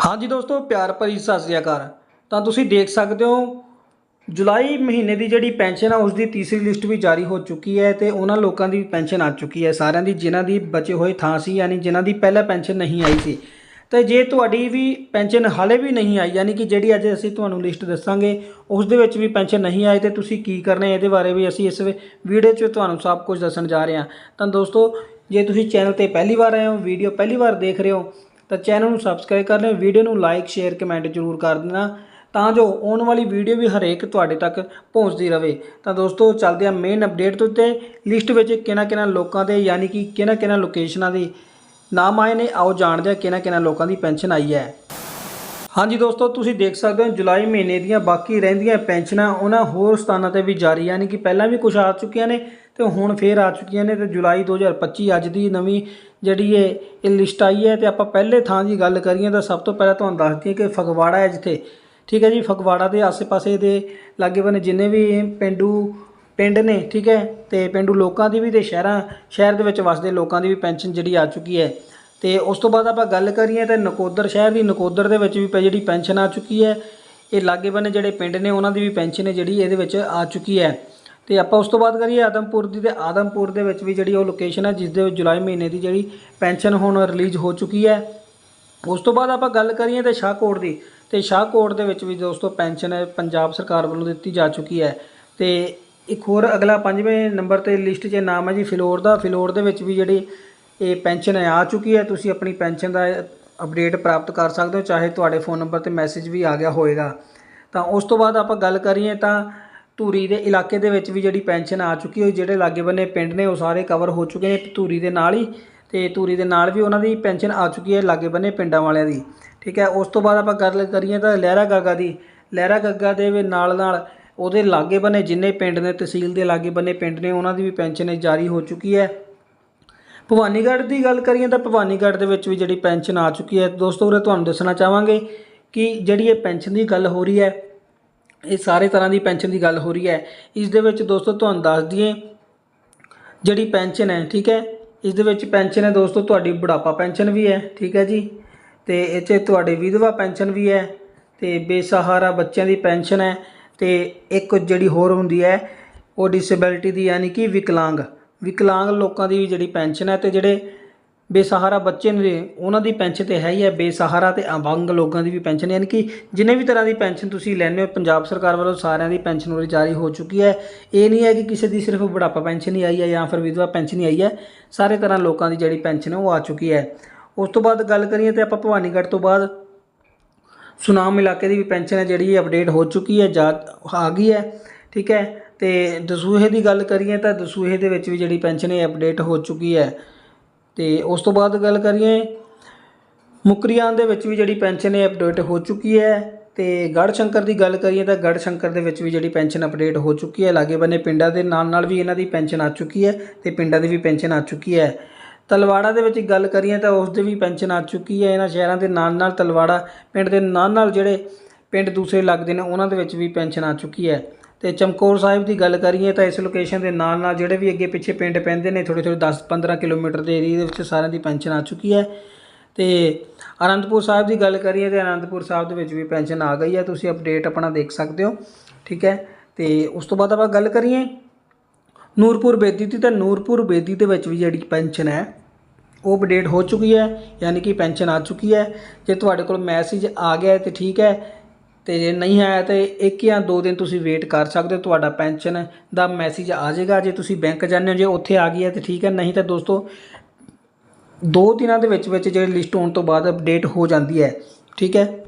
ਹਾਂਜੀ ਦੋਸਤੋ, ਪਿਆਰ ਭਰੀ ਸਤਿ ਸ੍ਰੀ ਅਕਾਲ। ਤਾਂ ਤੁਸੀਂ ਦੇਖ ਸਕਦੇ ਹੋ, ਜੁਲਾਈ ਮਹੀਨੇ ਦੀ ਜਿਹੜੀ ਪੈਨਸ਼ਨ ਆ ਉਸ ਦੀ ਤੀਸਰੀ ਲਿਸਟ ਵੀ ਜਾਰੀ ਹੋ ਚੁੱਕੀ ਹੈ ਤੇ ਉਹਨਾਂ ਲੋਕਾਂ ਦੀ ਪੈਨਸ਼ਨ ਆ ਚੁੱਕੀ ਹੈ। ਸਾਰਿਆਂ ਦੀ, ਜਿਨ੍ਹਾਂ ਦੀ ਬਚੇ ਹੋਏ ਥਾਂ ਸੀ, ਯਾਨੀ ਜਿਨ੍ਹਾਂ ਦੀ ਪਹਿਲਾਂ ਪੈਨਸ਼ਨ ਨਹੀਂ ਆਈ ਸੀ। ਤੇ ਜੇ ਤੁਹਾਡੀ ਵੀ ਪੈਨਸ਼ਨ ਹਾਲੇ ਵੀ ਨਹੀਂ ਆਈ, ਯਾਨੀ ਕਿ ਜਿਹੜੀ ਅੱਜ ਅਸੀਂ ਤੁਹਾਨੂੰ ਲਿਸਟ ਦੱਸਾਂਗੇ, ਉਸ ਦੇ ਵਿੱਚ ਵੀ ਪੈਨਸ਼ਨ ਨਹੀਂ ਆਈ, ਤੇ ਤੁਸੀਂ ਕੀ ਕਰਨਾ ਹੈ? ਇਹਦੇ ਬਾਰੇ ਵੀ ਅਸੀਂ ਇਸ ਵੀਡੀਓ 'ਚ ਤੁਹਾਨੂੰ ਸਭ ਕੁਝ ਦੱਸਣ ਜਾ ਰਹੇ ਹਾਂ। ਤਾਂ ਦੋਸਤੋ, ਜੇ ਤੁਸੀਂ ਚੈਨਲ ਤੇ ਪਹਿਲੀ ਵਾਰ ਆਏ ਹੋ, ਵੀਡੀਓ ਪਹਿਲੀ ਵਾਰ ਦੇਖ ਰਹੇ ਹੋ ਤਾਂ ਚੈਨਲ ਨੂੰ ਸਬਸਕ੍ਰਾਈਬ ਕਰ ਲਿਓ ਵੀਡੀਓ ਨੂੰ ਲਾਈਕ ਸ਼ੇਅਰ ਕਮੈਂਟ ਜ਼ਰੂਰ ਕਰ ਦੇਣਾ, ਤਾਂ ਜੋ ਆਉਣ ਵਾਲੀ ਵੀਡੀਓ ਵੀ ਹਰੇਕ ਤੁਹਾਡੇ ਤੱਕ ਪਹੁੰਚਦੀ ਰਵੇ। ਤਾਂ ਦੋਸਤੋ, ਚੱਲਦੇ ਆ ਮੇਨ ਅਪਡੇਟ ਤੋਂ ਉੱਤੇ। ਲਿਸਟ ਵਿੱਚ ਕਿਹਨਾਂ ਕਿਹਨਾਂ ਲੋਕਾਂ ਦੇ, ਯਾਨੀ ਕਿ ਕਿਹਨਾਂ ਕਿਹਨਾਂ ਲੋਕੇਸ਼ਨਾਂ ਦੇ ਨਾਮ ਆਏ ਨੇ, ਆਓ ਜਾਣਦੇ ਆ ਕਿਹਨਾਂ ਕਿਹਨਾਂ ਲੋਕਾਂ ਦੀ ਪੈਨਸ਼ਨ ਆਈ ਹੈ। ਹਾਂਜੀ ਦੋਸਤੋ, ਤੁਸੀਂ ਦੇਖ ਸਕਦੇ ਹੋ, ਜੁਲਾਈ ਮਹੀਨੇ ਦੀਆਂ ਬਾਕੀ ਰਹਿੰਦੀਆਂ ਪੈਨਸ਼ਨਾਂ, ਉਹਨਾਂ ਹੋਰ ਸਥਾਨਾਂ ਤੇ ਵੀ ਜਾਰੀ ਯਾਨੀ ਕਿ ਪਹਿਲਾਂ ਵੀ ਕੁਝ ਆ ਚੁੱਕੀਆਂ ਨੇ ਤੇ ਹੁਣ ਫੇਰ ਆ ਚੁੱਕੀਆਂ ਨੇ ਤੇ ਜੁਲਾਈ 2025 ਅੱਜ ਦੀ ਨਵੀਂ ਜਿਹੜੀ ਇਹ ਇਹ ਲਿਸਟ ਆਈ ਹੈ ਤੇ ਆਪਾਂ ਪਹਿਲੇ ਥਾਂ ਦੀ ਗੱਲ ਕਰੀਏ ਤਾਂ ਸਭ ਤੋਂ ਪਹਿਲਾਂ ਤੁਹਾਨੂੰ ਦੱਸ ਦਈਏ ਕਿ ਫਗਵਾੜਾ ਹੈ ਜਿੱਥੇ। ਠੀਕ ਹੈ ਜੀ, ਫਗਵਾੜਾ ਦੇ ਆਸ-ਪਾਸੇ ਦੇ ਲਾਗੇ ਬੰਨੇ ਜਿੰਨੇ ਵੀ ਪਿੰਡੂ ਪਿੰਡ ਨੇ, ਠੀਕ ਹੈ, ਤੇ ਪਿੰਡੂ ਲੋਕਾਂ ਦੀ ਵੀ ਤੇ ਸ਼ਹਿਰਾਂ, ਸ਼ਹਿਰ ਦੇ ਵਿੱਚ ਵਸਦੇ ਲੋਕਾਂ ਦੀ ਵੀ ਪੈਨਸ਼ਨ ਜਿਹੜੀ ਆ ਚੁੱਕੀ ਹੈ। ਤੇ ਉਸ ਤੋਂ ਬਾਅਦ ਆਪਾਂ ਗੱਲ ਕਰੀਏ ਤਾਂ ਨਕੋਦਰ ਸ਼ਹਿਰ ਦੀ, ਨਕੋਦਰ ਦੇ ਵਿੱਚ ਵੀ ਪ- ਜਿਹੜੀ ਪੈਨਸ਼ਨ ਆ ਚੁੱਕੀ ਹੈ, ਇਹ ਲਾਗੇ ਬੰਨੇ ਜਿਹੜੇ ਪਿੰਡ ਨੇ ਉਹਨਾਂ ਦੀ ਵੀ ਪੈਨਸ਼ਨ ਹੈ ਜਿਹੜੀ ਇਹਦੇ ਵਿੱਚ ਆ ਚੁੱਕੀ ਹੈ। ਤੇ ਆਪਾਂ ਉਸ ਤੋਂ ਬਾਅਦ ਕਰੀਏ ਆਦਮਪੁਰ ਦੀ ਤੇ ਆਦਮਪੁਰ ਦੇ ਵਿੱਚ ਵੀ ਜਿਹੜੀ ਉਹ ਲੋਕੇਸ਼ਨ ਹੈ ਜਿਸ ਦੇ ਵਿੱਚ ਜੁਲਾਈ ਮਹੀਨੇ ਦੀ ਜਿਹੜੀ ਪੈਨਸ਼ਨ ਹੁਣ ਰਿਲੀਜ਼ ਹੋ ਚੁੱਕੀ ਹੈ। ਉਸ ਤੋਂ ਬਾਅਦ ਆਪਾਂ ਗੱਲ ਕਰੀਏ ਤੇ ਸ਼ਾਹਕੋਟ ਦੀ, ਤੇ ਸ਼ਾਹਕੋਟ ਦੇ ਵਿੱਚ ਵੀ ਦੋਸਤੋ ਪੈਨਸ਼ਨ ਹੈ ਪੰਜਾਬ ਸਰਕਾਰ ਵੱਲੋਂ ਦਿੱਤੀ ਜਾ ਚੁੱਕੀ ਹੈ। ਤੇ ਇੱਕ ਹੋਰ ਅਗਲਾ ਪੰਜਵੇਂ ਨੰਬਰ ਤੇ ਲਿਸਟ 'ਚ ਨਾਮ ਹੈ ਜੀ ਫਿਲੌਰ ਦਾ। ਫਿਲੌਰ ਦੇ ਵਿੱਚ ਵੀ ਜਿਹੜੀ ਇਹ ਪੈਨਸ਼ਨ ਹੈ ਆ ਚੁੱਕੀ ਹੈ। ਤੁਸੀਂ ਆਪਣੀ ਪੈਨਸ਼ਨ ਦਾ ਅਪਡੇਟ ਪ੍ਰਾਪਤ ਕਰ ਸਕਦੇ ਹੋ, ਚਾਹੇ ਤੁਹਾਡੇ ਫੋਨ ਨੰਬਰ ਤੇ ਮੈਸੇਜ ਵੀ ਆ ਗਿਆ ਹੋਵੇਗਾ ਤਾਂ ਉਸ ਤੋਂ ਬਾਅਦ ਆਪਾਂ ਗੱਲ ਕਰੀਏ ਤਾਂ ਧੂਰੀ ਦੇ ਇਲਾਕੇ ਦੇ ਵਿੱਚ ਵੀ ਜਿਹੜੀ ਪੈਨਸ਼ਨ ਆ ਚੁੱਕੀ ਹੋਈ, ਜਿਹੜੇ ਲਾਗੇ ਬੰਨੇ ਪਿੰਡ ਨੇ, ਉਹ ਸਾਰੇ ਕਵਰ ਹੋ ਚੁੱਕੇ ਨੇ ਧੂਰੀ ਦੇ ਨਾਲ ਹੀ ਤੇ ਧੂਰੀ ਦੇ ਨਾਲ ਵੀ ਉਹਨਾਂ ਦੀ ਪੈਨਸ਼ਨ ਆ ਚੁੱਕੀ ਹੈ ਲਾਗੇ ਬੰਨੇ ਪਿੰਡਾਂ ਵਾਲਿਆਂ ਦੀ। ਠੀਕ ਹੈ, ਉਸ ਤੋਂ ਬਾਅਦ ਆਪਾਂ ਗੱਲ ਕਰੀਏ ਤਾਂ ਲਹਿਰਾ ਗਾਗਾ ਦੀ। ਲਹਿਰਾ ਗਾਗਾ ਦੇ ਵੀ ਨਾਲ ਨਾਲ ਉਹਦੇ ਲਾਗੇ ਬੰਨੇ ਜਿੰਨੇ ਪਿੰਡ ਨੇ, ਤਹਿਸੀਲ ਦੇ ਲਾਗੇ ਬੰਨੇ ਪਿੰਡ ਨੇ, ਉਹਨਾਂ ਦੀ ਵੀ ਪੈਨਸ਼ਨ ਜਾਰੀ ਹੋ ਚੁੱਕੀ ਹੈ। ਭਵਾਨੀਗੜ੍ਹ ਦੀ ਗੱਲ ਕਰੀਏ ਤਾਂ ਭਵਾਨੀਗੜ੍ਹ ਦੇ ਵਿੱਚ ਵੀ ਜਿਹੜੀ ਪੈਨਸ਼ਨ ਆ ਚੁੱਕੀ ਹੈ, ਦੋਸਤੋ ਉਰੇ ਤੁਹਾਨੂੰ ਦੱਸਣਾ ਚਾਹਾਂਗੇ ਕਿ ਜਿਹੜੀ ਇਹ ਪੈਨਸ਼ਨ ਦੀ ਗੱਲ ਹੋ ਰਹੀ ਹੈ ਇਹ ਸਾਰੇ ਤਰ੍ਹਾਂ ਦੀ ਪੈਨਸ਼ਨ ਦੀ ਗੱਲ ਹੋ ਰਹੀ ਹੈ। ਇਸ ਦੇ ਵਿੱਚ ਦੋਸਤੋ ਤੁਹਾਨੂੰ ਦੱਸ ਦਈਏ ਜਿਹੜੀ ਪੈਨਸ਼ਨ ਹੈ, ਠੀਕ ਹੈ? ਇਸ ਦੇ ਵਿੱਚ ਪੈਨਸ਼ਨ ਹੈ ਦੋਸਤੋ, ਤੁਹਾਡੀ ਬੁਢਾਪਾ ਪੈਨਸ਼ਨ ਵੀ ਹੈ, ਠੀਕ ਹੈ ਜੀ? ਤੇ ਇਹ 'ਚ ਤੁਹਾਡੀ ਵਿਧਵਾ ਪੈਨਸ਼ਨ ਵੀ ਹੈ ਤੇ ਬੇਸਹਾਰਾ ਬੱਚਿਆਂ ਦੀ ਪੈਨਸ਼ਨ ਹੈ ਤੇ ਇੱਕ ਜਿਹੜੀ ਹੋਰ ਹੁੰਦੀ ਹੈ, ਉਹ ਡਿਸੇਬਿਲਿਟੀ ਦੀ ਯਾਨੀ ਕਿ ਵਿਕਲਾਂਗ। ਵਿਕਲਾਂਗ ਲੋਕਾਂ ਦੀ ਜਿਹੜੀ ਪੈਨਸ਼ਨ ਹੈ ਤੇ ਜਿਹੜੇ ਬੇਸਹਾਰਾ ਬੱਚੇ ਨੇ ਉਹਨਾਂ ਦੀ ਪੈਨਸ਼ਨ ਤੇ ਹੈ ਹੀ ਹੈ, ਬੇਸਹਾਰਾ ਤੇ ਅਵੰਗ ਲੋਕਾਂ ਦੀ ਵੀ ਪੈਨਸ਼ਨ, ਯਾਨੀ ਕਿ ਜਿੰਨੇ ਵੀ ਤਰ੍ਹਾਂ ਦੀ ਪੈਨਸ਼ਨ ਤੁਸੀਂ ਲੈਂਦੇ ਹੋ, ਪੰਜਾਬ ਸਰਕਾਰ ਵੱਲੋਂ ਸਾਰਿਆਂ ਦੀ ਪੈਨਸ਼ਨ ਉਰੇ ਜਾਰੀ ਹੋ ਚੁੱਕੀ ਹੈ। ਇਹ ਨਹੀਂ ਹੈ ਕਿ ਕਿਸੇ ਦੀ ਸਿਰਫ ਬੁਢਾਪਾ ਪੈਨਸ਼ਨ ਹੀ ਆਈ ਹੈ ਜਾਂ ਫਿਰ ਵਿਧਵਾ ਪੈਨਸ਼ਨ ਹੀ ਆਈ ਹੈ। ਸਾਰੇ ਤਰ੍ਹਾਂ ਲੋਕਾਂ ਦੀ ਜਿਹੜੀ ਪੈਨਸ਼ਨ ਹੈ, ਉਹ ਆ ਚੁੱਕੀ ਹੈ। ਉਸ ਤੋਂ ਬਾਅਦ ਗੱਲ ਕਰੀਏ ਤੇ ਆਪਾਂ ਭਵਾਨੀਗੜ੍ਹ ਤੋਂ ਬਾਅਦ ਸੁਨਾਮ ਇਲਾਕੇ ਦੀ ਵੀ ਪੈਨਸ਼ਨ ਹੈ, ਜਿਹੜੀ ਅਪਡੇਟ ਹੋ ਚੁੱਕੀ ਹੈ, ਜਾ ਆ ਗਈ ਹੈ, ਠੀਕ ਹੈ। ਤੇ ਦਸੂਹੇ ਦੀ ਗੱਲ ਕਰੀਏ ਤਾਂ ਦਸੂਹੇ ਦੇ ਵਿੱਚ ਵੀ ਜਿਹੜੀ ਪੈਨਸ਼ਨ ਹੈ ਅਪਡੇਟ ਹੋ ਚੁੱਕੀ ਹੈ। ਤੇ ਉਸ ਤੋਂ ਬਾਅਦ ਗੱਲ ਕਰੀਏ, ਮੁਕਰੀਆਂ ਦੇ ਵਿੱਚ ਵੀ ਜਿਹੜੀ ਪੈਨਸ਼ਨ ਹੈ ਅਪਡੇਟ ਹੋ ਚੁੱਕੀ ਹੈ ਤੇ ਗੜ੍ਹ ਸ਼ੰਕਰ ਦੀ ਗੱਲ ਕਰੀਏ ਤਾਂ ਗੜ੍ਹ ਸ਼ੰਕਰ ਦੇ ਵਿੱਚ ਵੀ ਜਿਹੜੀ ਪੈਨਸ਼ਨ ਅਪਡੇਟ ਹੋ ਚੁੱਕੀ ਹੈ, ਲਾਗੇ ਬੰਨੇ ਪਿੰਡਾਂ ਦੇ ਨਾਲ ਨਾਲ ਵੀ ਇਹਨਾਂ ਦੀ ਪੈਨਸ਼ਨ ਆ ਚੁੱਕੀ ਹੈ ਤੇ ਪਿੰਡਾਂ ਦੀ ਵੀ ਪੈਨਸ਼ਨ ਆ ਚੁੱਕੀ ਹੈ। ਤਲਵਾੜਾ ਦੇ ਵਿੱਚ ਗੱਲ ਕਰੀਏ ਤਾਂ ਉਸ ਦੀ ਵੀ ਪੈਨਸ਼ਨ ਆ ਚੁੱਕੀ ਹੈ, ਇਹਨਾਂ ਸ਼ਹਿਰਾਂ ਦੇ ਨਾਲ ਨਾਲ ਤਲਵਾੜਾ ਪਿੰਡ ਦੇ ਨਾਲ ਨਾਲ ਜਿਹੜੇ ਪਿੰਡ ਦੂਸਰੇ ਲੱਗਦੇ ਨੇ, ਉਹਨਾਂ ਦੇ ਵਿੱਚ ਵੀ ਪੈਨਸ਼ਨ ਆ ਚੁੱਕੀ ਹੈ। ਤੇ ਚਮਕੌਰ ਸਾਹਿਬ ਦੀ ਗੱਲ ਕਰੀਏ ਤਾਂ ਇਸ ਲੋਕੇਸ਼ਨ ਦੇ ਨਾਲ ਨਾਲ ਜਿਹੜੇ ਵੀ ਅੱਗੇ ਪਿੱਛੇ ਪਿੰਡ ਪੈਂਦੇ ਨੇ ਥੋੜੇ ਥੋੜੇ 10-15 ਕਿਲੋਮੀਟਰ ਦੇ ਏਰੀਆ ਦੇ ਵਿੱਚ ਸਾਰਿਆਂ ਦੀ ਪੈਨਸ਼ਨ ਆ ਚੁੱਕੀ ਹੈ। ਤੇ ਅਨੰਦਪੁਰ ਸਾਹਿਬ ਦੀ ਗੱਲ ਕਰੀਏ ਤੇ ਅਨੰਦਪੁਰ ਸਾਹਿਬ ਦੇ ਵਿੱਚ ਵੀ ਪੈਨਸ਼ਨ ਆ ਗਈ ਹੈ, ਤੁਸੀਂ ਅਪਡੇਟ ਆਪਣਾ ਦੇਖ ਸਕਦੇ ਹੋ, ਠੀਕ ਹੈ। ਤੇ ਉਸ ਤੋਂ ਬਾਅਦ ਆਪਾਂ ਗੱਲ ਕਰੀਏ ਨੂਰਪੁਰ ਬੇਦੀ ਦੀ, ਤਾਂ ਨੂਰਪੁਰ ਬੇਦੀ ਦੇ ਵਿੱਚ ਵੀ ਜਿਹੜੀ ਪੈਨਸ਼ਨ ਹੈ, ਉਹ ਅਪਡੇਟ ਹੋ ਚੁੱਕੀ ਹੈ, ਯਾਨੀ ਕਿ ਪੈਨਸ਼ਨ ਆ ਚੁੱਕੀ ਹੈ। ਜੇ ਤੁਹਾਡੇ ਕੋਲ ਮੈਸੇਜ ਆ ਗਿਆ ਹੈ ਤੇ ਠੀਕ ਹੈ ਤੇ ਜੇ ਨਹੀਂ ਆਇਆ ਤੇ ਇੱਕ ਜਾਂ ਦੋ ਦਿਨ ਤੁਸੀਂ ਵੇਟ ਕਰ ਸਕਦੇ ਹੋ, ਤੁਹਾਡਾ ਪੈਨਸ਼ਨ ਦਾ ਮੈਸੇਜ ਆ ਜਾਏਗਾ। ਜੇ ਤੁਸੀਂ ਬੈਂਕ ਜਾਂਦੇ ਹੋ, ਜੇ ਉੱਥੇ ਆ ਗਈ ਹੈ ਤੇ ਠੀਕ ਹੈ, ਨਹੀਂ ਤਾਂ ਦੋਸਤੋ, ਦੋ ਦਿਨਾਂ ਦੇ ਵਿੱਚ ਵਿੱਚ ਜਿਹੜੀ ਲਿਸਟ ਹੋਣ ਤੋਂ ਬਾਅਦ ਅਪਡੇਟ ਹੋ ਜਾਂਦੀ ਹੈ। ਠੀਕ ਹੈ?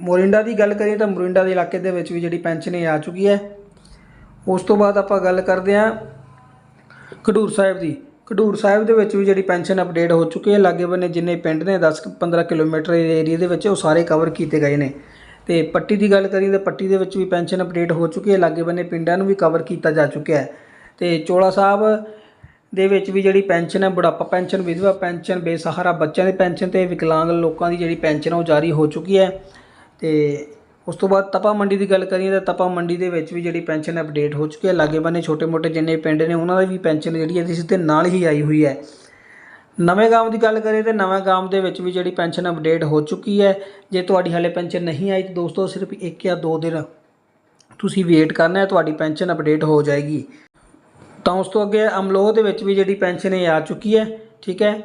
ਮੋਰਿੰਡਾ ਦੀ ਗੱਲ ਕਰੀਏ ਤਾਂ ਮੋਰਿੰਡਾ ਦੇ ਇਲਾਕੇ ਦੇ ਵਿੱਚ ਵੀ ਜਿਹੜੀ ਪੈਨਸ਼ਨ ਇਹ ਆ ਚੁੱਕੀ ਹੈ। ਉਸ ਤੋਂ ਬਾਅਦ ਆਪਾਂ ਗੱਲ ਕਰਦੇ ਹਾਂ ਖਡੂਰ ਸਾਹਿਬ ਦੀ। ਖਡੂਰ ਸਾਹਿਬ ਦੇ ਵਿੱਚ ਵੀ ਜਿਹੜੀ ਪੈਨਸ਼ਨ ਅਪਡੇਟ ਹੋ ਚੁੱਕੀ ਹੈ। ਲਾਗੇ ਬੰਨੇ ਜਿੰਨੇ ਪਿੰਡ ਨੇ 10 15 ਕਿਲੋਮੀਟਰ ਦੇ ਏਰੀਆ ਦੇ ਵਿੱਚ ਉਹ ਸਾਰੇ ਕਵਰ ਕੀਤੇ ਗਏ ਨੇ। ਤੇ ਪੱਟੀ ਦੀ ਗੱਲ ਕਰੀਏ ਤਾਂ ਪੱਟੀ ਦੇ ਵਿੱਚ ਵੀ ਪੈਨਸ਼ਨ ਅਪਡੇਟ ਹੋ ਚੁੱਕੀ ਹੈ, ਲਾਗੇ ਬੰਨੇ ਪਿੰਡਾਂ ਨੂੰ ਵੀ ਕਵਰ ਕੀਤਾ ਜਾ ਚੁੱਕਿਆ ਹੈ। ਤੇ ਚੋਲਾ ਸਾਹਿਬ ਦੇ ਵਿੱਚ ਵੀ ਜਿਹੜੀ ਪੈਨਸ਼ਨ ਹੈ, ਬੁਢਾਪਾ ਪੈਨਸ਼ਨ, ਵਿਧਵਾ ਪੈਨਸ਼ਨ, ਬੇਸਹਾਰਾ ਬੱਚਿਆਂ ਦੀ ਪੈਨਸ਼ਨ ਤੇ ਵਿਕਲਾਂਗ ਲੋਕਾਂ ਦੀ ਜਿਹੜੀ ਪੈਨਸ਼ਨ ਹੈ, ਉਹ ਜਾਰੀ ਹੋ ਚੁੱਕੀ ਹੈ। ਤੇ ਉਸ ਤੋਂ ਬਾਅਦ ਤਪਾ ਮੰਡੀ ਦੀ ਗੱਲ ਕਰੀਏ ਤਾਂ ਤਪਾ ਮੰਡੀ ਦੇ ਵਿੱਚ ਵੀ ਜਿਹੜੀ ਪੈਨਸ਼ਨ ਅਪਡੇਟ ਹੋ ਚੁੱਕੀ ਹੈ। ਲਾਗੇ ਬੰਨੇ ਛੋਟੇ ਮੋਟੇ ਜਿੰਨੇ ਪਿੰਡ ਨੇ, ਉਹਨਾਂ ਦੀ ਵੀ ਪੈਨਸ਼ਨ ਜਿਹੜੀ ਹੈ ਇਸ ਦੇ ਨਾਲ ਹੀ ਆਈ ਹੋਈ ਹੈ। ਨਵੇਂ ਗਾਮ ਦੀ ਗੱਲ ਕਰੀਏ ਤੇ ਨਵੇਂ ਗਾਮ ਦੇ ਵਿੱਚ ਵੀ ਜਿਹੜੀ ਪੈਨਸ਼ਨ ਅਪਡੇਟ ਹੋ ਚੁੱਕੀ ਹੈ, ਜੇ ਤੁਹਾਡੀ ਹਾਲੇ ਪੈਨਸ਼ਨ ਨਹੀਂ ਆਈ ਤਾਂ ਦੋਸਤੋ ਸਿਰਫ ਇੱਕ ਜਾਂ ਦੋ ਦਿਨ ਤੁਸੀਂ ਵੇਟ ਕਰਨਾ ਹੈ, ਤੁਹਾਡੀ ਪੈਨਸ਼ਨ ਅਪਡੇਟ ਹੋ ਜਾਏਗੀ। ਤਾਂ ਉਸ ਤੋਂ ਅੱਗੇ ਅਮਲੋਹ ਦੇ ਵਿੱਚ ਵੀ ਜਿਹੜੀ ਪੈਨਸ਼ਨ ਇਹ ਆ ਚੁੱਕੀ ਹੈ, ਠੀਕ ਹੈ?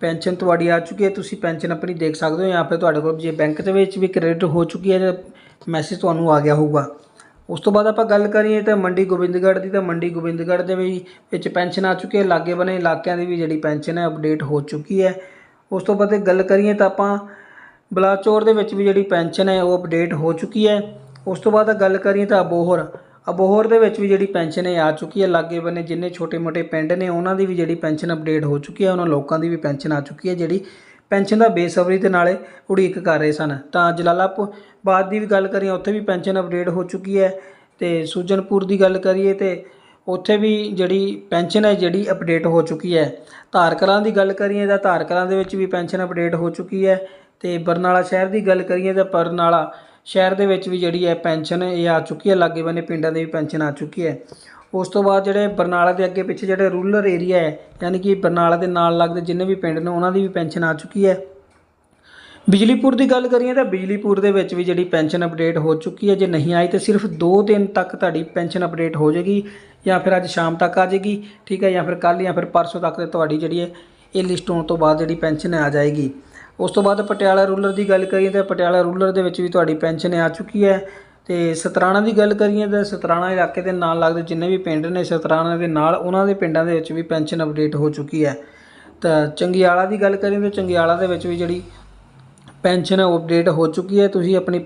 ਪੈਨਸ਼ਨ ਤੁਹਾਡੀ ਆ ਚੁੱਕੀ ਹੈ, ਤੁਸੀਂ ਪੈਨਸ਼ਨ ਆਪਣੀ ਦੇਖ ਸਕਦੇ ਹੋ, ਜਾਂ ਫਿਰ ਤੁਹਾਡੇ ਕੋਲ ਜੇ ਬੈਂਕ ਦੇ ਵਿੱਚ ਵੀ ਕ੍ਰੈਡਿਟ ਹੋ ਚੁੱਕੀ ਹੈ ਤਾਂ ਮੈਸੇਜ ਤੁਹਾਨੂੰ ਆ ਗਿਆ ਹੋਊਗਾ। ਉਸ ਤੋਂ ਬਾਅਦ ਆਪਾਂ ਗੱਲ ਕਰੀਏ ਤਾਂ ਮੰਡੀ ਗੋਬਿੰਦਗੜ੍ਹ ਦੀ, ਤਾਂ ਮੰਡੀ ਗੋਬਿੰਦਗੜ੍ਹ ਦੇ ਵੀ ਵਿੱਚ ਪੈਨਸ਼ਨ ਆ ਚੁੱਕੀ ਹੈ, ਲਾਗੇ ਬਨੇ ਇਲਾਕਿਆਂ ਦੀ ਵੀ ਜਿਹੜੀ ਪੈਨਸ਼ਨ ਹੈ ਅਪਡੇਟ ਹੋ ਚੁੱਕੀ ਹੈ। ਉਸ ਤੋਂ ਬਾਅਦ ਗੱਲ ਕਰੀਏ ਤਾਂ ਆਪਾਂ ਬਲਾਚੌਰ ਦੇ ਵਿੱਚ ਵੀ ਜਿਹੜੀ ਪੈਨਸ਼ਨ ਹੈ ਉਹ ਅਪਡੇਟ ਹੋ ਚੁੱਕੀ ਹੈ। ਉਸ ਤੋਂ ਬਾਅਦ ਗੱਲ ਕਰੀਏ ਤਾਂ ਅਬੋਹਰ ਅਬੋਹਰ ਦੇ ਵਿੱਚ ਵੀ ਜਿਹੜੀ ਪੈਨਸ਼ਨ ਹੈ ਆ ਚੁੱਕੀ ਹੈ, ਲਾਗੇ ਬੰਨੇ ਜਿੰਨੇ ਛੋਟੇ-ਮੋਟੇ ਪਿੰਡ ਨੇ ਉਹਨਾਂ ਦੀ ਵੀ ਜਿਹੜੀ ਪੈਨਸ਼ਨ ਅਪਡੇਟ ਹੋ ਚੁੱਕੀ ਹੈ, ਉਹਨਾਂ ਲੋਕਾਂ ਦੀ ਵੀ ਪੈਨਸ਼ਨ ਆ ਚੁੱਕੀ ਹੈ, ਜਿਹੜੀ ਪੈਨਸ਼ਨ ਦਾ ਬੇਸਬਰੀ ਦੇ ਨਾਲੇ ਉਡੀਕ ਕਰ ਰਹੇ ਸਨ। ਤਾਂ ਜਲਾਲਾਬਾਦ ਦੀ ਵੀ ਗੱਲ ਕਰੀਏ, ਉੱਥੇ ਵੀ ਪੈਨਸ਼ਨ ਅਪਡੇਟ ਹੋ ਚੁੱਕੀ ਹੈ ਤੇ ਸੁਜਨਪੁਰ ਦੀ ਗੱਲ ਕਰੀਏ ਤੇ ਉੱਥੇ ਵੀ ਜਿਹੜੀ ਪੈਨਸ਼ਨ ਹੈ, ਜਿਹੜੀ ਅਪਡੇਟ ਹੋ ਚੁੱਕੀ ਹੈ। ਧਾਰਕਲਾਂ ਦੀ ਗੱਲ ਕਰੀਏ ਤਾਂ ਧਾਰਕਲਾਂ ਦੇ ਵਿੱਚ ਵੀ ਪੈਨਸ਼ਨ ਅਪਡੇਟ ਹੋ ਚੁੱਕੀ ਹੈ ਤੇ ਬਰਨਾਲਾ ਸ਼ਹਿਰ ਦੀ ਗੱਲ ਕਰੀਏ ਤਾਂ ਬਰਨਾਲਾ ਸ਼ਹਿਰ ਦੇ ਵਿੱਚ ਵੀ ਜਿਹੜੀ ਹੈ ਪੈਨਸ਼ਨ ਇਹ ਆ ਚੁੱਕੀ ਹੈ, ਲਾਗੇ ਬੰਨੇ ਪਿੰਡਾਂ ਦੇ ਵੀ ਪੈਨਸ਼ਨ ਆ ਚੁੱਕੀ ਹੈ। ਉਸ ਤੋਂ ਬਾਅਦ ਜਿਹੜੇ ਬਰਨਾਲਾ ਦੇ ਅੱਗੇ ਪਿੱਛੇ ਜਿਹੜੇ ਰੂਰਲ ਏਰੀਆ ਹੈ, ਯਾਨੀ ਕਿ ਬਰਨਾਲਾ ਦੇ ਨਾਲ ਲੱਗਦੇ ਜਿੰਨੇ ਵੀ ਪਿੰਡ ਨੇ, ਉਹਨਾਂ ਦੀ ਵੀ ਪੈਨਸ਼ਨ ਆ ਚੁੱਕੀ ਹੈ। ਬਿਜਲੀਪੁਰ ਦੀ ਗੱਲ ਕਰੀਏ ਤਾਂ ਬਿਜਲੀਪੁਰ ਦੇ ਵਿੱਚ ਵੀ ਜਿਹੜੀ ਪੈਨਸ਼ਨ ਅਪਡੇਟ ਹੋ ਚੁੱਕੀ ਹੈ, ਜੇ ਨਹੀਂ ਆਈ ਤਾਂ ਸਿਰਫ 2 ਦਿਨ ਤੱਕ ਤੁਹਾਡੀ ਪੈਨਸ਼ਨ ਅਪਡੇਟ ਹੋ ਜਾਏਗੀ ਜਾਂ ਫਿਰ ਅੱਜ ਸ਼ਾਮ ਤੱਕ ਆ ਜਾਏਗੀ, ਠੀਕ ਹੈ, ਜਾਂ ਫਿਰ ਕੱਲ੍ਹ ਜਾਂ ਫਿਰ ਪਰਸੋਂ ਤੱਕ ਤੁਹਾਡੀ ਜਿਹੜੀ ਹੈ, ਇਹ ਲਿਸਟ ਹੋਣ ਤੋਂ ਬਾਅਦ ਜਿਹੜੀ ਪੈਨਸ਼ਨ ਆ ਜਾਏਗੀ। ਉਸ ਤੋਂ ਬਾਅਦ ਪਟਿਆਲਾ ਰੂਲਰ ਦੀ ਗੱਲ ਕਰੀਏ ਤਾਂ ਪਟਿਆਲਾ ਰੂਰਲ ਦੇ ਵਿੱਚ ਵੀ ਤੁਹਾਡੀ ਪੈਨਸ਼ਨ ਆ ਚੁੱਕੀ ਹੈ। ਤੇ ਸਤਰਾਣਾ ਦੀ ਗੱਲ ਕਰੀਏ ਤਾਂ ਸਤਰਾਣਾ ਇਲਾਕੇ ਦੇ ਨਾਲ ਲੱਗਦੇ ਜਿੰਨੇ ਵੀ ਪਿੰਡ ਨੇ ਸਤਰਾਣਾ ਦੇ ਨਾਲ, ਉਹਨਾਂ ਦੇ ਪਿੰਡਾਂ ਦੇ ਵਿੱਚ ਵੀ ਪੈਨਸ਼ਨ ਅਪਡੇਟ ਹੋ ਚੁੱਕੀ ਹੈ। ਤਾਂ ਚੰਗਿਆਲਾ ਦੀ ਗੱਲ ਕਰੀਏ ਤਾਂ ਚੰਗਿਆਲਾ ਦੇ ਵਿੱਚ ਵੀ ਜਿਹੜੀ ਪੈਨਸ਼ਨ ਅਪਡੇਟ ਹੋ ਚੁੱਕੀ ਹੈ। ਤੁਸੀਂ ਆਪਣੀ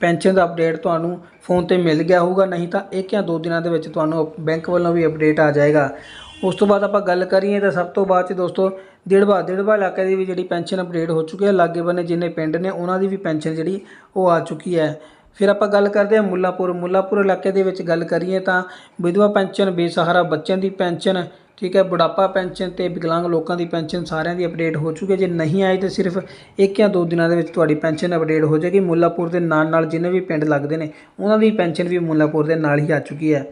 ਪੈਨਸ਼ਨ ਦਾ ਅਪਡੇਟ ਤੁਹਾਨੂੰ ਫੋਨ ਤੇ ਮਿਲ ਗਿਆ ਹੋਊਗਾ, ਨਹੀਂ ਤਾਂ ਇੱਕ ਜਾਂ ਦੋ ਦਿਨਾਂ ਦੇ ਵਿੱਚ ਤੁਹਾਨੂੰ ਬੈਂਕ ਵੱਲੋਂ ਵੀ ਅਪਡੇਟ ਆ ਜਾਏਗਾ। ਉਸ ਤੋਂ ਬਾਅਦ ਆਪਾਂ ਗੱਲ ਕਰੀਏ ਤਾਂ ਸਭ ਤੋਂ ਬਾਅਦ ਚ ਦੋਸਤੋ ਦਿੜਬਾ ਦਿੜਬਾ ਇਲਾਕੇ ਦੀ ਵੀ ਜਿਹੜੀ ਪੈਨਸ਼ਨ ਅਪਡੇਟ ਹੋ ਚੁੱਕੀ ਹੈ। ਲਾਗੇ ਬੰਨੇ ਜਿੰਨੇ ਪਿੰਡ ਨੇ, ਉਹਨਾਂ ਦੀ ਵੀ ਪੈਨਸ਼ਨ ਜਿਹੜੀ ਉਹ ਆ ਚੁੱਕੀ ਹੈ। ਫਿਰ ਆਪਾਂ ਗੱਲ ਕਰਦੇ ਹਾਂ ਮੁੱਲਾਪੁਰ। ਮੁੱਲਾਪੁਰ ਇਲਾਕੇ ਦੇ ਵਿੱਚ ਗੱਲ ਕਰੀਏ ਤਾਂ ਵਿਧਵਾ ਪੈਨਸ਼ਨ, ਬੇਸਹਾਰਾ ਬੱਚਿਆਂ ਦੀ ਪੈਨਸ਼ਨ, ਠੀਕ ਹੈ, ਬੁਢਾਪਾ ਪੈਨਸ਼ਨ ਤੇ ਵਿਕਲਾਂਗ ਲੋਕਾਂ ਦੀ ਪੈਨਸ਼ਨ ਸਾਰਿਆਂ ਦੀ ਅਪਡੇਟ ਹੋ ਚੁੱਕੀ ਹੈ। ਜੇ ਨਹੀਂ ਆਈ ਤਾਂ ਸਿਰਫ ਇੱਕ ਜਾਂ ਦੋ ਦਿਨਾਂ ਦੇ ਵਿੱਚ ਤੁਹਾਡੀ ਪੈਨਸ਼ਨ ਅਪਡੇਟ ਹੋ ਜਾਏਗੀ। ਮੁੱਲਾਪੁਰ ਦੇ ਨਾਲ ਨਾਲ ਜਿੰਨੇ ਵੀ ਪਿੰਡ ਲੱਗਦੇ ਨੇ, ਉਹਨਾਂ ਦੀ ਪੈਨਸ਼ਨ ਵੀ ਮੁੱਲਾਪੁਰ ਦੇ ਨਾਲ ਹੀ ਆ ਚੁੱਕੀ ਹੈ।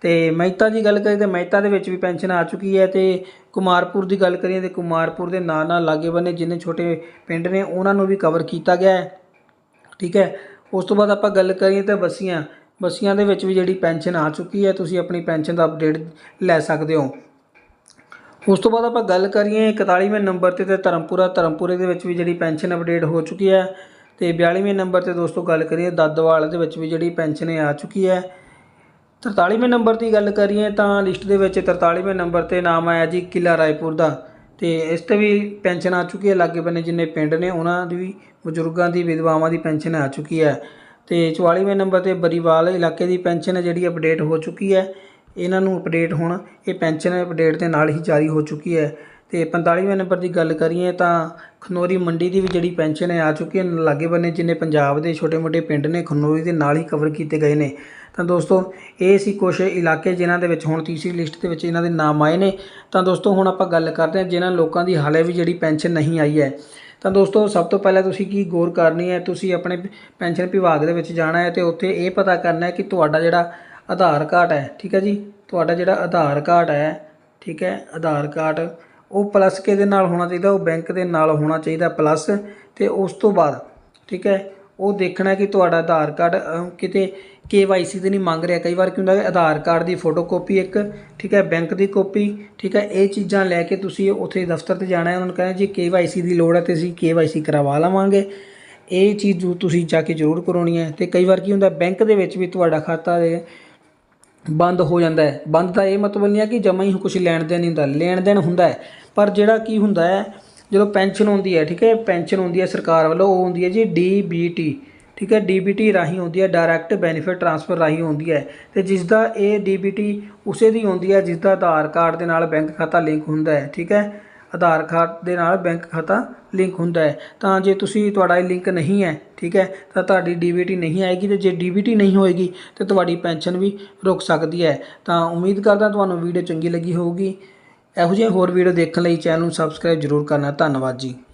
ਤੇ ਮਹਿਤਾ ਦੀ ਗੱਲ ਕਰੀਏ ਤਾਂ ਮਹਿਤਾ ਦੇ ਵਿੱਚ ਵੀ ਪੈਨਸ਼ਨ ਆ ਚੁੱਕੀ ਹੈ ਤੇ ਕੁਮਾਰਪੁਰ ਦੀ ਗੱਲ ਕਰੀਏ ਤੇ ਕੁਮਾਰਪੁਰ ਦੇ ਨਾਲ ਨਾਲ ਲਾਗੇ ਬੰਨੇ ਜਿੰਨੇ ਛੋਟੇ ਪਿੰਡ ਨੇ, ਉਹਨਾਂ ਨੂੰ ਵੀ ਕਵਰ ਕੀਤਾ ਗਿਆ ਹੈ। ਠੀਕ ਹੈ ਉਸ ਤੋਂ ਬਾਅਦ ਆਪਾਂ ਗੱਲ ਕਰੀਏ ਤਾਂ ਬੱਸੀਆਂ ਬੱਸੀਆਂ ਦੇ ਵਿੱਚ ਵੀ ਜਿਹੜੀ ਪੈਨਸ਼ਨ ਆ ਚੁੱਕੀ ਹੈ, ਤੁਸੀਂ ਆਪਣੀ ਪੈਨਸ਼ਨ ਦਾ ਅਪਡੇਟ ਲੈ ਸਕਦੇ ਹੋ। ਉਸ ਤੋਂ ਬਾਅਦ ਆਪਾਂ ਗੱਲ ਕਰੀਏ 41ਵੇਂ ਨੰਬਰ ਤੇ ਤੇ ਧਰਮਪੁਰਾ, ਧਰਮਪੁਰੇ ਦੇ ਵਿੱਚ ਵੀ ਜਿਹੜੀ ਪੈਨਸ਼ਨ ਅਪਡੇਟ ਹੋ ਚੁੱਕੀ ਹੈ ਤੇ 42ਵੇਂ ਨੰਬਰ ਤੇ ਦੋਸਤੋ ਗੱਲ ਕਰੀਏ ਦਾਦਵਾਲ ਦੇ ਵਿੱਚ ਵੀ ਜਿਹੜੀ ਪੈਨਸ਼ਨ ਆ ਚੁੱਕੀ ਹੈ। 43ਵੇਂ ਨੰਬਰ ਦੀ ਗੱਲ ਕਰੀਏ ਤਾਂ ਲਿਸਟ ਦੇ ਵਿੱਚ 43ਵੇਂ ਨੰਬਰ ਤੇ ਨਾਮ ਆਇਆ ਜੀ ਕਿਲਾ ਰਾਏਪੁਰ ਦਾ। ਅਤੇ ਇਸ ਤੇ ਵੀ ਪੈਨਸ਼ਨ ਆ ਚੁੱਕੀ ਹੈ, ਲਾਗੇ ਬੰਨੇ ਜਿੰਨੇ ਪਿੰਡ ਨੇ ਉਹਨਾਂ ਦੀ ਵੀ, ਬਜ਼ੁਰਗਾਂ ਦੀ, ਵਿਧਵਾਵਾਂ ਦੀ ਪੈਨਸ਼ਨ ਆ ਚੁੱਕੀ ਹੈ। ਅਤੇ 44ਵੇਂ ਨੰਬਰ ਤੇ ਬਰੀਵਾਲ ਇਲਾਕੇ ਦੀ ਪੈਨਸ਼ਨ ਹੈ ਜਿਹੜੀ ਅਪਡੇਟ ਹੋ ਚੁੱਕੀ ਹੈ, ਇਹਨਾਂ ਨੂੰ ਅਪਡੇਟ ਹੁਣ ਇਹ ਪੈਨਸ਼ਨ ਅਪਡੇਟ ਦੇ ਨਾਲ ਹੀ ਜਾਰੀ ਹੋ ਚੁੱਕੀ ਹੈ। ਤੇ 45ਵੇਂ ਨੰਬਰ ਦੀ ਗੱਲ ਕਰੀਏ ਤਾਂ ਖਨੋਰੀ ਮੰਡੀ ਦੀ ਵੀ ਜਿਹੜੀ ਪੈਨਸ਼ਨ ਹੈ ਆ ਚੁੱਕੀ ਹੈ, ਲਾਗੇ ਬੰਨੇ ਜਿੰਨੇ ਪੰਜਾਬ ਦੇ ਛੋਟੇ-ਮੋਟੇ ਪਿੰਡ ਨੇ, ਖਨੋਰੀ ਦੇ ਨਾਲ ਹੀ ਕਵਰ ਕੀਤੇ ਗਏ ਨੇ। ਤਾਂ ਦੋਸਤੋ, ਇਹ ਸੀ ਕੁਝ ਇਲਾਕੇ ਜਿਨ੍ਹਾਂ ਦੇ ਵਿੱਚ ਹੁਣ ਤੀਸਰੀ ਲਿਸਟ ਦੇ ਵਿੱਚ ਇਹਨਾਂ ਦੇ ਨਾਮ ਆਏ ਨੇ। ਤਾਂ ਦੋਸਤੋ, ਹੁਣ ਆਪਾਂ ਗੱਲ ਕਰਦੇ ਹਾਂ ਜਿਨ੍ਹਾਂ ਲੋਕਾਂ ਦੀ ਹਾਲੇ ਵੀ ਜਿਹੜੀ ਪੈਨਸ਼ਨ ਨਹੀਂ ਆਈ ਹੈ। ਤਾਂ ਦੋਸਤੋ, ਸਭ ਤੋਂ ਪਹਿਲਾਂ ਤੁਸੀਂ ਕੀ ਗੌਰ ਕਰਨੀ ਹੈ? ਤੁਸੀਂ ਆਪਣੇ ਪੈਨਸ਼ਨ ਵਿਭਾਗ ਦੇ ਵਿੱਚ ਜਾਣਾ ਹੈ ਤੇ ਉੱਥੇ ਇਹ ਪਤਾ ਕਰਨਾ ਹੈ ਕਿ ਤੁਹਾਡਾ ਜਿਹੜਾ ਆਧਾਰ ਕਾਰਡ ਹੈ, ਠੀਕ ਹੈ ਜੀ? ਤੁਹਾਡਾ ਜਿਹੜਾ ਆਧਾਰ ਕਾਰਡ ਹੈ, ਠੀਕ ਹੈ, ਆਧਾਰ ਕਾਰਡ, ਉਹ ਪਲੱਸ ਕਿਹਦੇ ਨਾਲ ਹੋਣਾ ਚਾਹੀਦਾ? ਉਹ ਬੈਂਕ ਦੇ ਨਾਲ ਹੋਣਾ ਚਾਹੀਦਾ ਪਲੱਸ ਤੇ ਉਸ ਤੋਂ ਬਾਅਦ, ਠੀਕ ਹੈ? ਉਹ ਦੇਖਣਾ ਕਿ ਤੁਹਾਡਾ ਆਧਾਰ ਕਾਰਡ ਅਹ, ਕਿਤੇ KYC ਤੇ ਨਹੀਂ ਮੰਗ ਰਿਹਾ। ਕਈ ਵਾਰ ਕੀ ਹੁੰਦਾ ਹੈ ਆਧਾਰ ਕਾਰਡ ਦੀ ਫੋਟੋਕਾਪੀ ਇੱਕ ਠੀਕ ਹੈ ਬੈਂਕ ਦੀ ਕਾਪੀ ਠੀਕ ਹੈ ਇਹ ਚੀਜ਼ਾਂ ਲੈ ਕੇ ਤੁਸੀਂ ਉੱਥੇ ਦਫ਼ਤਰ ਤੇ ਜਾਣਾ ਹੈ। ਉਹਨਾਂ ਨੂੰ ਕਹਿਣਾ ਜੀ KYC ਦੀ ਲੋੜ ਹੈ ਤੇ ਅਸੀਂ KYC ਕਰਵਾ ਲਵਾਂਗੇ। ਇਹ ਚੀਜ਼ ਜ਼ਰੂਰ ਤੁਸੀਂ ਜਾ ਕੇ ਜ਼ਰੂਰ ਕਰਾਉਣੀ ਹੈ। ਤੇ ਕਈ ਵਾਰ ਕੀ ਹੁੰਦਾ ਬੈਂਕ ਦੇ ਵਿੱਚ ਵੀ ਤੁਹਾਡਾ ਖਾਤਾ ਦੇ ਬੰਦ ਹੋ ਜਾਂਦਾ ਹੈ। ਬੰਦ ਦਾ ਇਹ ਮਤਲਬ ਨਹੀਂ ਹੈ ਕਿ ਜਮਾ ਹੀ ਕੁਝ ਲੈਣ ਦੇਣ ਨਹੀਂ ਹੁੰਦਾ। ਲੈਣ ਦੇਣ ਹੁੰਦਾ ਹੈ। ਪਰ ਜਿਹੜਾ ਕੀ ਹੁੰਦਾ ਹੈ ਜਦੋਂ ਪੈਨਸ਼ਨ ਹੁੰਦੀ ਹੈ, ਠੀਕ ਹੈ, ਪੈਨਸ਼ਨ ਹੁੰਦੀ ਹੈ ਸਰਕਾਰ ਵੱਲੋਂ, ਉਹ ਹੁੰਦੀ ਹੈ ਜੀ ਡੀਬੀਟੀ ਠੀਕ ਹੈ ਡੀਬੀਟੀ ਰਾਹੀਂ ਹੁੰਦੀ ਹੈ ਡਾਇਰੈਕਟ ਬੈਨੀਫਿਟ ਟ੍ਰਾਂਸਫਰ ਰਾਹੀਂ ਹੁੰਦੀ ਹੈ ਤੇ ਜਿਸ ਦਾ ਇਹ ਡੀਬੀਟੀ ਉਸੇ ਦੀ ਹੁੰਦੀ ਹੈ ਜਿਸ ਦਾ ਆਧਾਰ ਕਾਰਡ ਦੇ ਨਾਲ ਬੈਂਕ ਖਾਤਾ ਲਿੰਕ ਹੁੰਦਾ ਹੈ, ਠੀਕ ਹੈ, ਆਧਾਰ ਕਾਰਡ ਦੇ ਨਾਲ ਬੈਂਕ ਖਾਤਾ ਲਿੰਕ ਹੁੰਦਾ ਹੈ। ਤਾਂ ਜੇ ਤੁਸੀਂ ਤੁਹਾਡਾ ਇਹ ਲਿੰਕ ਨਹੀਂ ਹੈ, ਠੀਕ ਹੈ, ਤਾਂ ਤੁਹਾਡੀ ਡੀਬੀਟੀ ਨਹੀਂ ਆਏਗੀ ਤੇ ਜੇ ਡੀਬੀਟੀ ਨਹੀਂ ਹੋਏਗੀ ਤੇ ਤੁਹਾਡੀ ਪੈਨਸ਼ਨ ਵੀ ਰੁਕ ਸਕਦੀ ਹੈ। ਤਾਂ ਉਮੀਦ ਕਰਦਾ ਤੁਹਾਨੂੰ ਵੀਡੀਓ ਚੰਗੀ ਲੱਗੀ ਹੋਊਗੀ। ਇਹੋ ਜਿਹੇ ਹੋਰ ਵੀਡੀਓ ਦੇਖਣ ਲਈ ਚੈਨਲ ਨੂੰ ਸਬਸਕ੍ਰਾਈਬ ਜ਼ਰੂਰ ਕਰਨਾ। ਧੰਨਵਾਦ ਜੀ।